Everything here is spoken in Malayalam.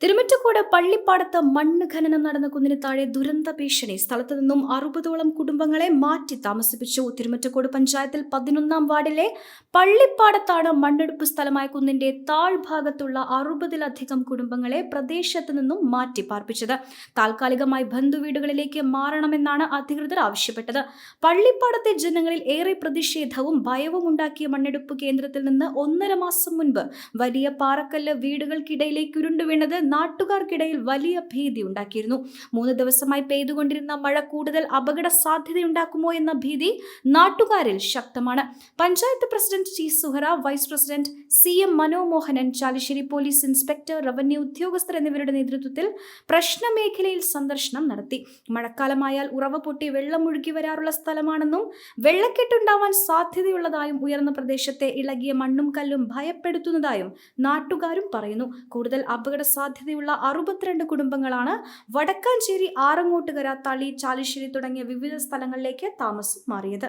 തിരുമറ്റക്കോട് പള്ളിപ്പാടത്ത് മണ്ണ് ഖനനം നടന്ന കുന്നിന് താഴെ ദുരന്ത ഭീഷണി. സ്ഥലത്തു നിന്നും അറുപതോളം കുടുംബങ്ങളെ മാറ്റി താമസിപ്പിച്ചു. തിരുമറ്റക്കോട് പഞ്ചായത്തിൽ പതിനൊന്നാം വാർഡിലെ പള്ളിപ്പാടത്താണ് മണ്ണെടുപ്പ് സ്ഥലമായ കുന്നിന്റെ താഴ്ഭാഗത്തുള്ള അറുപതിലധികം കുടുംബങ്ങളെ പ്രദേശത്ത് നിന്നും മാറ്റി പാർപ്പിച്ചത്. താൽക്കാലികമായി ബന്ധുവീടുകളിലേക്ക് മാറണമെന്നാണ് അധികൃതർ ആവശ്യപ്പെട്ടത്. പള്ളിപ്പാടത്തെ ജനങ്ങളിൽ ഏറെ പ്രതിഷേധവും ഭയവും ഉണ്ടാക്കിയ മണ്ണെടുപ്പ് കേന്ദ്രത്തിൽ നിന്ന് ഒന്നര മാസം മുൻപ് വലിയ പാറക്കല്ല് വീടുകൾക്കിടയിലേക്ക് ഉരുണ്ടു വീണത് നാട്ടുകാർക്കിടയിൽ വലിയ ഭീതി ഉണ്ടാക്കിയിരുന്നു. മൂന്ന് ദിവസമായി പെയ്തുകൊണ്ടിരുന്ന മഴ കൂടുതൽ അപകട സാധ്യതയുണ്ടാക്കുമോ എന്ന ഭീതി നാട്ടുകാരിൽ ശക്തമാണ്. Panchayat president T Suhara vice president C M Manomohanan Chalissery police inspector revenue ഉദ്യോഗസ്ഥർ എന്നിവരുടെ നേതൃത്വത്തിൽ പ്രശ്നമേഖലയിൽ സന്ദർശനം നടത്തി. മഴക്കാലമായാൽ ഉറവ പൊട്ടി വെള്ളം ഒഴുകി വരാറുള്ള സ്ഥലമാണെന്നും വെള്ളക്കെട്ടുണ്ടാവാൻ സാധ്യതയുള്ളതായും ഉയർന്ന പ്രദേശത്തെ ഇളകിയ മണ്ണും കല്ലും ഭയപ്പെടുത്തുന്നതായും നാട്ടുകാരും പറയുന്നു. കൂടുതൽ അപകട സാധ്യതയുള്ള അറുപത്തിരണ്ട് കുടുംബങ്ങളാണ് വടക്കാഞ്ചേരി ആറങ്ങോട്ടുകര തളി ചാലിശ്ശേരി തുടങ്ങിയ വിവിധ സ്ഥലങ്ങളിലേക്ക് താമസം മാറിയത്.